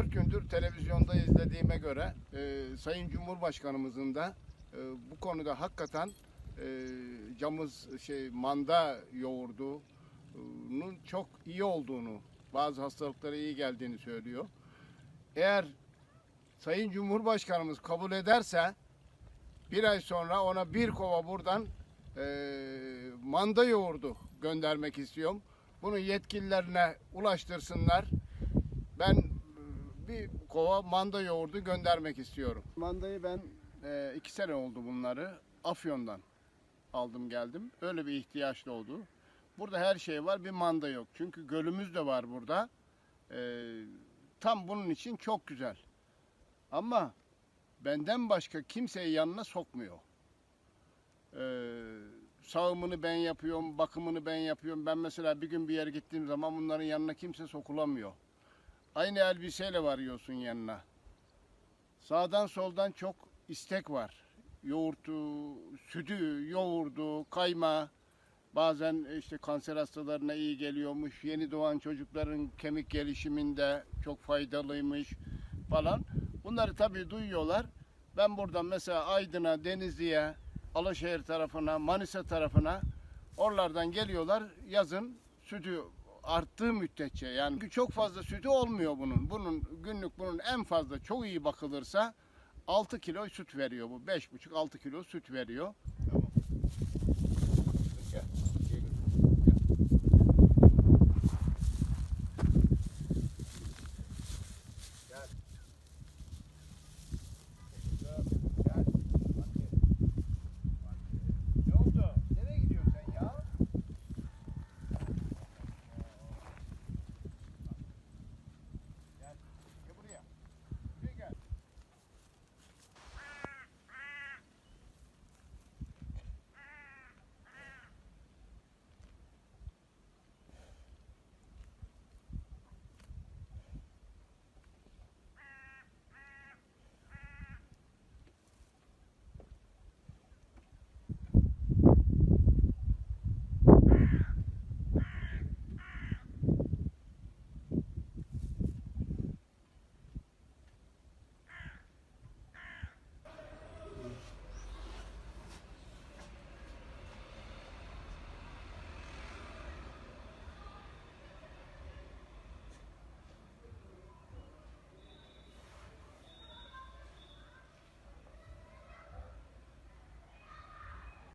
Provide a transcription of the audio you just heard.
birkaç gündür televizyonda izlediğime göre e, Sayın Cumhurbaşkanımızın da e, bu konuda hakikaten e, camız şey manda yoğurdunun çok iyi olduğunu, bazı hastalıklara iyi geldiğini söylüyor. Eğer Sayın Cumhurbaşkanımız kabul ederse bir ay sonra ona bir kova buradan e, manda yoğurdu göndermek istiyorum. Bunu yetkililerine ulaştırsınlar. Ben bir kova manda yoğurdu göndermek istiyorum. Mandayı ben e, iki sene oldu bunları. Afyon'dan aldım geldim. Öyle bir ihtiyaç da oldu. Burada her şey var bir manda yok. Çünkü gölümüz de var burada. E, tam bunun için çok güzel. Ama benden başka kimseyi yanına sokmuyor. Ee, sağımını ben yapıyorum, bakımını ben yapıyorum. Ben mesela bir gün bir yere gittiğim zaman bunların yanına kimse sokulamıyor. Aynı elbiseyle varıyorsun yanına. Sağdan soldan çok istek var. Yoğurtu, sütü, yoğurdu, kayma. Bazen işte kanser hastalarına iyi geliyormuş. Yeni doğan çocukların kemik gelişiminde çok faydalıymış falan. Bunları tabii duyuyorlar. Ben buradan mesela Aydın'a, Denizli'ye, Alaşehir tarafına, Manisa tarafına oralardan geliyorlar yazın sütü arttığı müddetçe yani çünkü çok fazla sütü olmuyor bunun. Bunun günlük bunun en fazla çok iyi bakılırsa 6 kilo süt veriyor bu. 5,5-6 kilo süt veriyor.